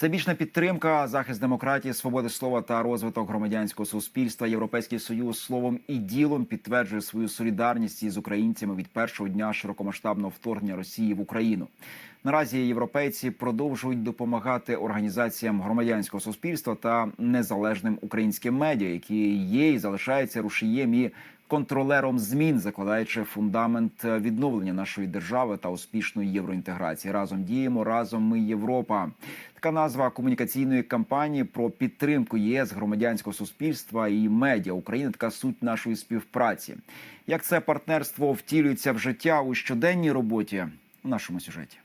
Всебічна підтримка, захист демократії, свободи слова та розвиток громадянського суспільства. Європейський союз словом і ділом підтверджує свою солідарність із українцями від першого дня широкомасштабного вторгнення Росії в Україну. Наразі європейці продовжують допомагати організаціям громадянського суспільства та незалежним українським медіа, які є і залишаються рушієм і контролером змін, закладаючи фундамент відновлення нашої держави та успішної євроінтеграції. Разом діємо, разом ми Європа. Така назва комунікаційної кампанії про підтримку ЄС, громадянського суспільства і медіа України. Така суть нашої співпраці. Як це партнерство втілюється в життя у щоденній роботі у нашому сюжеті?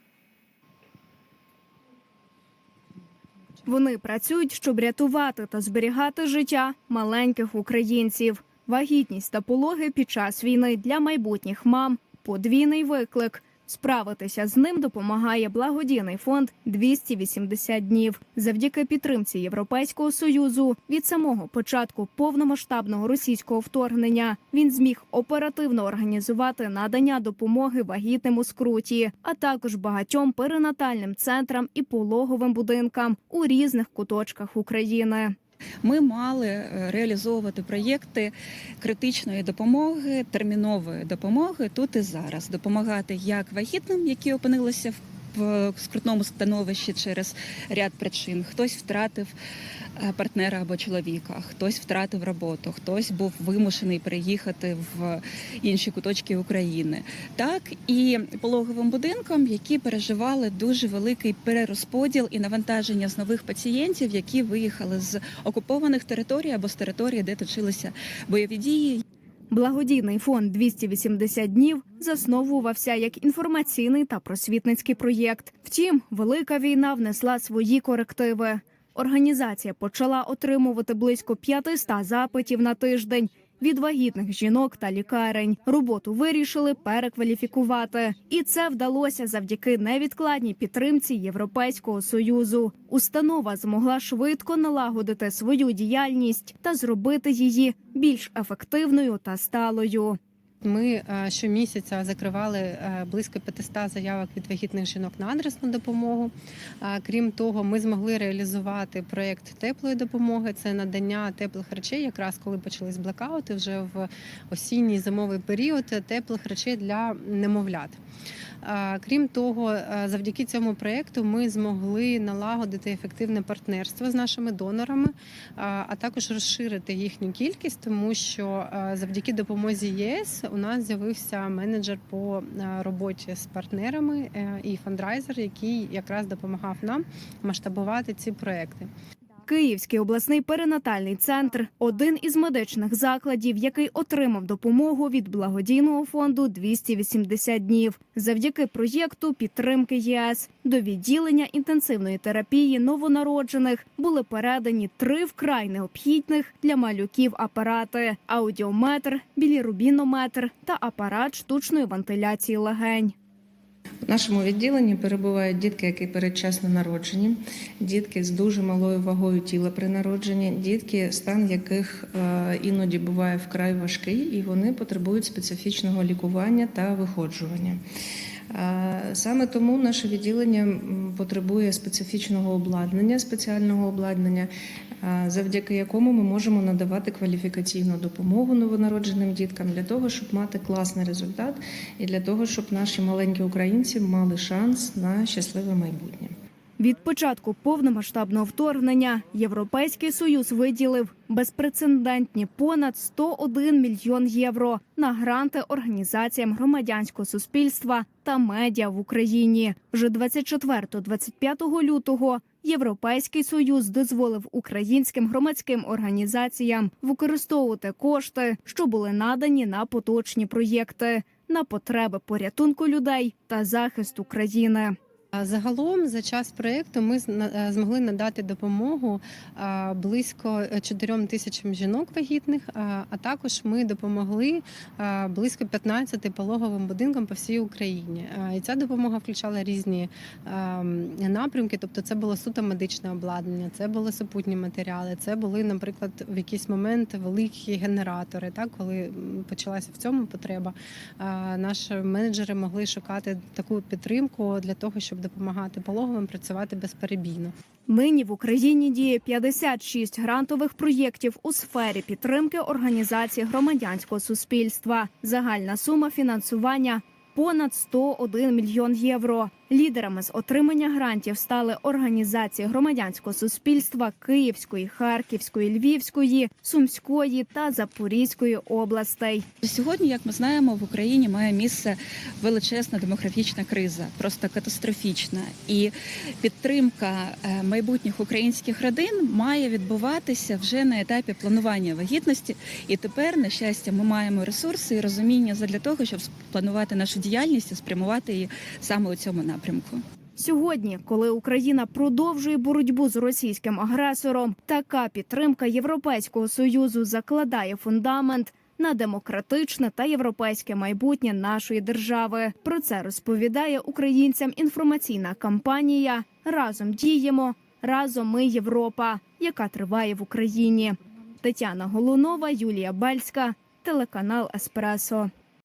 Вони працюють, щоб рятувати та зберігати життя маленьких українців. Вагітність та пологи під час війни для майбутніх мам подвійний виклик. Справитися з ним допомагає благодійний фонд «280 днів. Завдяки підтримці Європейського союзу від самого початку повномасштабного російського вторгнення він зміг оперативно організувати надання допомоги вагітним у скруті, а також багатьом перинатальним центрам і пологовим будинкам у різних куточках України. Ми мали е, реалізовувати проєкти критичної допомоги, термінової допомоги тут і зараз, допомагати як вагітним, які опинилися в скрутному становищі через ряд причин. Хтось втратив е, партнера або чоловіка, хтось втратив роботу, хтось був вимушений переїхати в інші куточки України, так і пологовим будинкам, які переживали дуже великий перерозподіл і навантаження з нових пацієнтів, які виїхали з окупованих територій або з території, де точилися бойові дії. Благодійний фонд «280 днів засновувався як інформаційний та просвітницький проєкт. Втім, велика війна внесла свої корективи. Організація почала отримувати близько 500 запитів на тиждень від вагітних жінок та лікарень. Роботу вирішили перекваліфікувати, і це вдалося завдяки невідкладній підтримці Європейського союзу. Установа змогла швидко налагодити свою діяльність та зробити її більш ефективною та сталою. Ми е, щомісяця закривали е, близько 500 заявок від вагітних жінок на адресну допомогу. Е, Крім того, ми змогли реалізувати проєкт теплої допомоги. Це надання теплих речей, якраз коли почались блекаути вже в осінній зимовий період теплих речей для немовлят. Крім того, е, завдяки цьому проєкту ми змогли налагодити ефективне партнерство з нашими донорами, а також розширити їхню кількість, тому що е, завдяки допомозі ЄС у нас з'явився менеджер по е, роботі з партнерами і фандрайзер, який якраз допомагав нам масштабувати ці проекти. Київський обласний перинатальний центр один із медичних закладів, який отримав допомогу від благодійного фонду «280 днів. Завдяки проєкту підтримки ЄС до відділення інтенсивної терапії новонароджених були передані три вкрай необхідних для малюків апарати: аудіометр, білірубінометр та апарат штучної вентиляції легень. В нашому відділенні перебувають дітки, які передчасно народжені, дітки з дуже малою вагою тіла при народженні, дітки, стан яких е, іноді буває вкрай важкий, і вони потребують специфічного лікування та виходжування. Е, Саме тому наше відділення потребує специфічного обладнання, спеціального обладнання, завдяки якому ми можемо надавати кваліфікаційну допомогу новонародженим діткам для того, щоб мати класний результат і для того, щоб наші маленькі українці мали шанс на щасливе майбутнє. Від початку повномасштабного вторгнення Європейський союз виділив безпрецедентні понад 101 мільйон євро на гранти організаціям громадянського суспільства та медіа в Україні. Вже 24-25 лютого Європейський союз дозволив українським громадським організаціям використовувати кошти, що були надані на поточні проєкти, на потреби порятунку людей та захист України. Загалом за час проєкту ми е, змогли надати допомогу близько 4 тисячам жінок вагітних, а а також ми допомогли близько 15 пологовим будинкам по всій Україні. І ця допомога включала різні напрямки, тобто це було суто медичне обладнання, це були супутні матеріали, це були, наприклад, в якийсь момент великі генератори. Так, коли почалася в цьому потреба, наші менеджери могли шукати таку підтримку для того, щоб допомагати пологовим працювати безперебійно. Нині в Україні діє 56 грантових проєктів у сфері підтримки організації громадянського суспільства. Загальна сума фінансування понад 101 мільйон євро. Лідерами з отримання грантів стали організації громадянського суспільства Київської, Харківської, Львівської, Сумської та Запорізької областей. Сьогодні, як ми знаємо, в Україні має місце величезна демографічна криза, просто катастрофічна. І підтримка е, майбутніх українських родин має відбуватися вже на етапі планування вагітності. І тепер, на щастя, ми маємо ресурси і розуміння для того, щоб спланувати нашу діяльність і спрямувати її саме у цьому напрямку. Сьогодні, коли Україна продовжує боротьбу з російським агресором, така підтримка Європейського союзу закладає фундамент на демократичне та європейське майбутнє нашої держави. Про це розповідає українцям інформаційна кампанія Разом діємо, разом ми Європа, яка триває в Україні. Тетяна Голунова, Юлія Бальська, телеканал Еспресо.